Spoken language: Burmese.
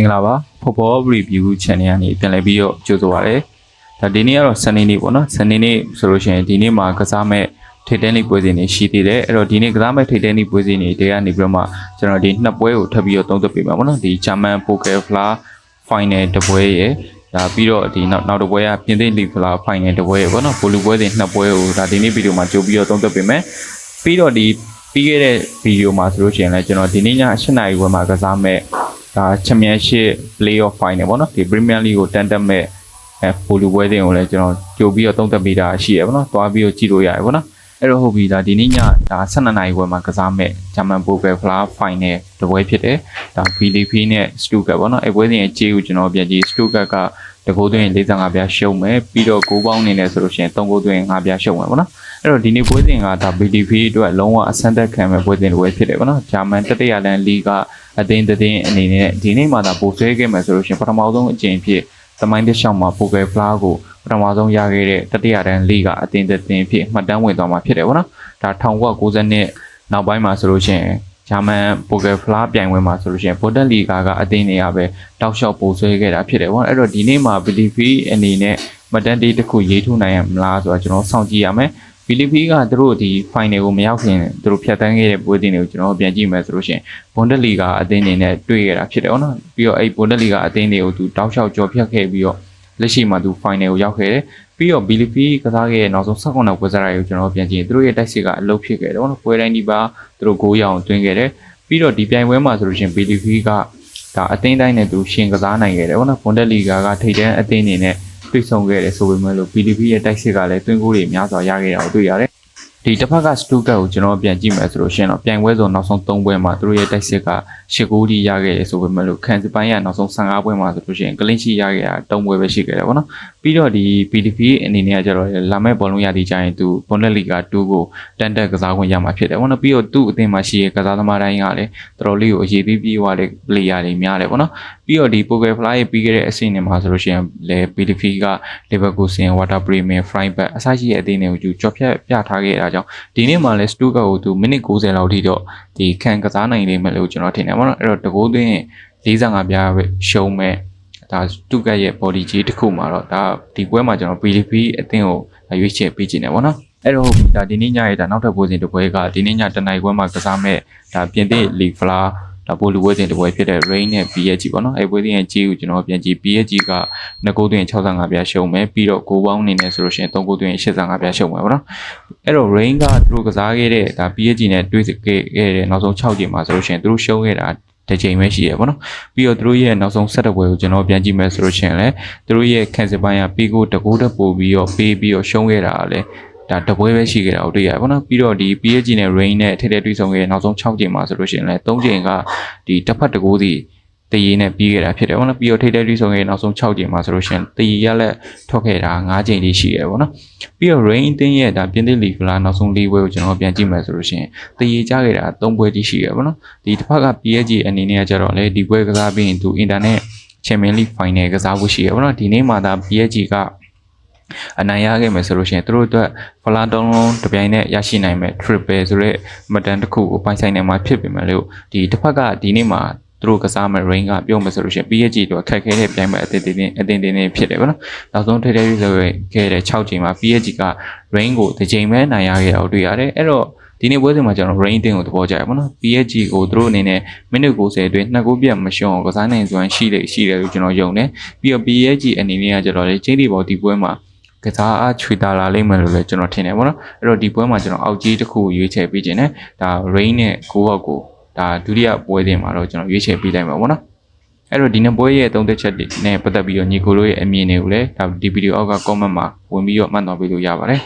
င်္ဂလာပါ Football Review Channel ကနေပြန်လည်ပြီးတော့ကြိုဆိုပါရစေ။ဒါဒီနေ့ကတော့ Sunday နေ့ပေါ့နော်။ Sunday နေ့ဆိုလို့ရှိရင်ဒီနေ့မှာကစားမဲ့ထိပ်တန်းလိပွဲစဉ်တွေရှိသေးတယ်။အဲ့တော့ဒီနေ့ကစားမဲ့ထိပ်တန်းလိပွဲစဉ်တွေတဲကနေပြီးတော့မှကျွန်တော်ဒီနှစ်ပွဲကိုထပ်ပြီးတော့သုံးသပ်ပေးပါပေါ့နော်။ဒီ German Poker Flower Final တစ်ပွဲရယ်ဒါပြီးတော့ဒီနောက်နောက်တစ်ပွဲကပြင်သစ် League Flower Final တစ်ပွဲရယ်ပေါ့နော်။ပိုလူပွဲစဉ်နှစ်ပွဲကိုဒါဒီနေ့ဗီဒီယိုမှာကြိုပြီးတော့သုံးသပ်ပေးမယ်။ပြီးတော့ဒီပြီးခဲ့တဲ့ဗီဒီယိုမှာဆိုလို့ရှိရင်လည်းကျွန်တော်ဒီနေ့ည8နာရီဝယ်မှာကစားမဲ့ ဒါ Championship Playoff Final ပေါ့နော်ဒီ Premier League ကိုတန်တက်မဲ့အဲပိုလူပွဲစဉ်ကိုလည်းကျွန်တော်ကြိုပြီးတော့သုံးသပ်ပေးတာရှိရပေါ့နော်။သွားပြီးတော့ကြည့်လို့ရတယ်ပေါ့နော်။အဲ့တော့ဟုတ်ပြီဒါဒီနေ့ညဒါ12နာရီဝယ်မှာကစားမဲ့ German Poker Flower Final တပွဲဖြစ်တယ်။ဒါ BDP နဲ့ Stuttgart ပေါ့နော်။အဲ့ပွဲစဉ်ရဲ့ကြေးကိုကျွန်တော်ပြန်ကြည့် Stuttgart ကတကိုး သွင်း45ပြားရှုံးမယ်ပြီးတော့6ပေါင်းအနေနဲ့ဆိုလို့ရှိရင်3ကိုးသွင်း5ပြားရှုံးမယ်ပေါ့နော်။အဲ့တော့ဒီနေ့ပွဲစဉ်ကဒါ BDP အတွက်လုံးဝအဆန်းသက်ခံမဲ့ပွဲစဉ်တစ်ပွဲဖြစ်တယ်ပေါ့နော်။ဂျာမန်တတိယလန်လီကအသင်းတစ်သင်းအနေနဲ့ဒီနေ့မှသာပို့ဆွဲခဲ့မယ်ဆိုလို့ရှိရင်ပထမဆုံးအကြိမ်ဖြစ်သမိုင်းတစ်လျှောက်မှာပိုကယ်ဖလားကိုပထမဆုံးရခဲ့တဲ့တတိယတန်းလီကအသင်းတစ်သင်းဖြစ်မှတ်တမ်းဝင်သွားမှာဖြစ်တယ်ပေါ့နော်။ဒါ1990နှစ်နောက်ပိုင်းမှာဆိုလို့ရှိရင် ဂျာမန်ပိုကယ်ဖလားပြိုင်ပွဲမှာဆိုလို့ရှိရင်ဘိုဒက်လီဂါကအသင်းတွေကပဲတောက်လျှောက်ပို့ဆွဲခဲ့တာဖြစ်တယ်ပေါ့နော်။အဲ့တော့ဒီနေ့မှာ BDP အနေနဲ့မတန်တေးတစ်ခုရေးထုတ်နိုင်ရမလားဆိုတော့ကျွန်တော်စောင့်ကြည့်ရမယ်။ဖီလစ်ပီကသူတို့ဒီ final ကိုမရောက်ခင်သူတို့ဖြတ်တန်းခဲ့တဲ့ပွဲစဉ်တွေကိုကျွန်တော်ပြန်ကြည့်မယ်ဆိုလို့ရှိရင်ဘွန်ဒက်လီဂါအသင်းတွေနဲ့တွေ့ရတာဖြစ်တယ်ဟုတ်နော်ပြီးတော့အဲ့ဘွန်ဒက်လီဂါအသင်းတွေကိုသူတောက်လျှောက်ကြော်ဖြတ်ခဲ့ပြီးတော့ လက်ရှိမှာသူ final ကိုရောက်ခဲ့တယ်ပြီးတော့ဘီလီပီကစားခဲ့တဲ့နောက်ဆုံး16နောက်ပွဲစားတွေကိုကျွန်တော်ပြန်ကြည့်ရင်သူတို့ရဲ့တိုက်စစ်ကအလုပ်ဖြစ်ခဲ့တယ်ဟုတ်နော်ပွဲတိုင်းဒီပါသူတို့ဂိုးရအောင်တွင်းခဲ့တယ်ပြီးတော့ဒီပြိုင်ပွဲမှာဆိုလို့ရှိရင်ဘီလီပီကဒါအသင်းတိုင်းနဲ့သူရှင်ကစားနိုင်ခဲ့တယ်ဟုတ်နော်ဘွန်ဒက်လီဂါကထိပ်တန်းအသင်းတွေနဲ့တွေ့ဆုံခဲ့တယ်ဆိုပေမဲ့လို့ BDP ရဲ့တိုက်စစ်ကလည်းတွင်းကိုတွေများစွာရခဲ့တာကိုတွေ့ရတယ် ဒီတစ်ဖက်ကစတူကတ်ကိုကျွန်တော်ပြန်ကြည့်မယ်ဆိုလို့ရှိရင်တော့ပြိုင်ပွဲစုံနောက်ဆုံး3ပွဲမှာသူတို့ရဲ့တိုက်စစ်ကရှစ်ဂိုးထိရခဲ့တယ်ဆိုပေမဲ့လို့ခန်စီပိုင်းကနောက်ဆုံး15ပွဲမှာဆိုလို့ရှိရင်ကလင်းရှိရခဲ့တာ3ပွဲပဲရှိခဲ့တယ်ပေါ့နော် ပြီးတော့ဒီ PDP အနေနဲ့ကကျတော့လာမဲ့ဘောလုံးရသည်ကြရင်သူဘွန်ဒက်လီဂါ2ကိုတန်တက်ကစားခွင့်ရမှာဖြစ်တယ်ပေါ့နော်ပြီးတော့သူ့အသင်းမှာရှိတဲ့ကစားသမားတိုင်းကလည်းတော်တော်လေးကိုအရေးပေးပြီးွားတဲ့ player တွေများတယ်ပေါ့နော်ပြီးတော့ဒီ Poker Fly ရဲ့ပြီးခဲ့တဲ့အဆင့်တွေမှာဆိုလို့ရှိရင်လေ PDP က Leverkusen Water Bremen Freiburg အစရှိတဲ့အသင်းတွေကိုကြော်ဖြတ်ပြထားခဲ့တာကြောင့်ဒီနေ့မှလည်း Stuttgart ကိုသူမိနစ်90လောက်ထိတော့ဒီခံကစားနိုင်လိမ့်မယ်လို့ကျွန်တော်ထင်တယ်ပေါ့နော်အဲ့တော့တကိုးသွင်း45ပြားပဲရှုံးမဲ့ ဒါတူကတ်ရဲ့ body ကြီးတစ်ခုမှာတော့ဒါဒီပွဲမှာကျွန်တော် PDP အသင်းကိုရွေးချယ်ပေးခြင်းတယ်ပေါ့နော်အဲ့တော့ဟုတ်ပြီဒါဒီနေ့ညရဲ့ဒါနောက်ထပ်ပွဲစဉ်တစ်ပွဲကဒီနေ့ညတနင်္ဂနွေပွဲမှာကစားမဲ့ဒါပြင်သစ် League Flower ဒါပိုလူပွဲစဉ်တစ်ပွဲဖြစ်တဲ့ Rain နဲ့ PSG ပေါ့နော်အဲ့ပွဲစဉ်ရဲ့ကြီးကိုကျွန်တော်ပြန်ကြည့် PSG က2ဂိုးသွင်း65ပြားရှုံးမယ်ပြီးတော့ဂိုးပေါင်းအနေနဲ့ဆိုလို့ရှိရင်3ဂိုးသွင်း85ပြားရှုံးမယ်ပေါ့နော်အဲ့တော့ Rain ကသူတို့ကစားခဲ့တဲ့ဒါ PSG နဲ့တွေ့ခဲ့ခဲ့တဲ့နောက်ဆုံး6ချိန်မှာဆိုလို့ရှိရင်သူတို့ရှုံးခဲ့တာ တစ်ချိန်ပဲရှိရပေါ့နော်ပြီးတော့သူတို့ရဲ့နောက်ဆုံးဆက်တဲ့ပွဲကိုကျွန်တော်ပြန်ကြည့်မယ်ဆိုလို့ရှိရင်လည်းသူတို့ရဲ့ခံစစ်ပိုင်းကပီကိုတကူတက်ပို့ပြီးတော့ပေးပြီးတော့ရှုံးခဲ့တာလည်းဒါတပွဲပဲရှိခဲ့တာကိုတွေ့ရတယ်ပေါ့နော်ပြီးတော့ဒီ PSG နဲ့ Rain နဲ့ထိတဲ့တွေ့ဆုံခဲ့နောက်ဆုံး6ချိန်မှာဆိုလို့ရှိရင်လည်း3ချိန်ကဒီတစ်ဖက်တကူစီ တရေနဲ့ပြီးခဲ့တာဖြစ်တယ်ပေါ့နော်ပြီးတော့ထိတဲ့တွေ့ဆုံခဲ့နောက်ဆုံး6ချိန်မှာဆိုလို့ရှိရင်တရေရလက်ထွက်ခဲ့တာ9ချိန်လေးရှိရပေါ့နော်ပြီးတော့ Rain တင်းရဲ့ဒါပြင်သစ်လီဂလာနောက်ဆုံး၄ပွဲကိုကျွန်တော်ပြန်ကြည့်မယ်ဆိုလို့ရှိရင်တရေကြခဲ့တာ3ပွဲတိရှိရပေါ့နော်ဒီတစ်ဖက်က PSG အနေနဲ့ကျတော့လေဒီပွဲကစားပြီးရင်သူအင်တာနက် Champions League Final ကစားဖို့ရှိရပေါ့နော်ဒီနေ့မှဒါ PSG ကအနိုင်ရခဲ့မယ်ဆိုလို့ရှိရင်သူတို့အတွက်ဖလာတုံးလုံးတစ်ပြိုင်နက်ရရှိနိုင်မဲ့ triple ဆိုတဲ့မတန်တစ်ခုကိုပိုင်ဆိုင်နိုင်မှာဖြစ်ပေမဲ့လို့ဒီတစ်ဖက်ကဒီနေ့မှာ သူတို့ကစားမဲ့ rain ကပြောမယ်ဆိုလို့ရှိရင် PSG တို့ခက်ခဲတဲ့ပြိုင်ပွဲအသင်းတင်းအသင်းတင်းနေဖြစ်တယ်ဗောနော်နောက်ဆုံးထိတဲ့ရွေးဆိုခဲ့တဲ့6ချိန်မှာ PSG က rain ကိုတစ်ချိန်ပဲနိုင်ရခဲ့တာကိုတွေ့ရတယ်အဲ့တော့ဒီနေ့ပွဲစဉ်မှာကျွန်တော် rain တင်းကိုသဘောကျရပါတော့ PSG ကိုသူတို့အနေနဲ့မိနစ်90အတွင်းနှစ်ဂိုးပြတ်မရှုံးအောင်ကစားနိုင်စွမ်းရှိတယ်ရှိတယ်လို့ကျွန်တော်ယုံတယ်ပြီးတော့ PSG အနေနဲ့ကကျတော့လေချင်းတီဘောဒီပွဲမှာကစားအားချွေတာလာလိမ့်မယ်လို့လည်းကျွန်တော်ထင်တယ်ပေါ့နော်အဲ့တော့ဒီပွဲမှာကျွန်တော်အောက်ကြီးတစ်ခုရွေးချယ်ပေးခြင်းနဲ့ဒါ rain နဲ့ကိုဘောက်ကို ဒါဒုတိယပွဲတင်မှာတော့ကျွန်တော်ရွေးချယ်ပေးလိုက်မှာပေါ့နော်အဲ့တော့ဒီနေ့ပွဲရဲ့သုံးသက်ချက်တွေနဲ့ပတ်သက်ပြီးတော့ညီကိုလိုရဲ့အမြင်တွေကိုလည်းဒါဒီဗီဒီယိုအောက်က comment မှာဝင်ပြီးတော့မှတ်တော်ပေးလို့ရပါတယ်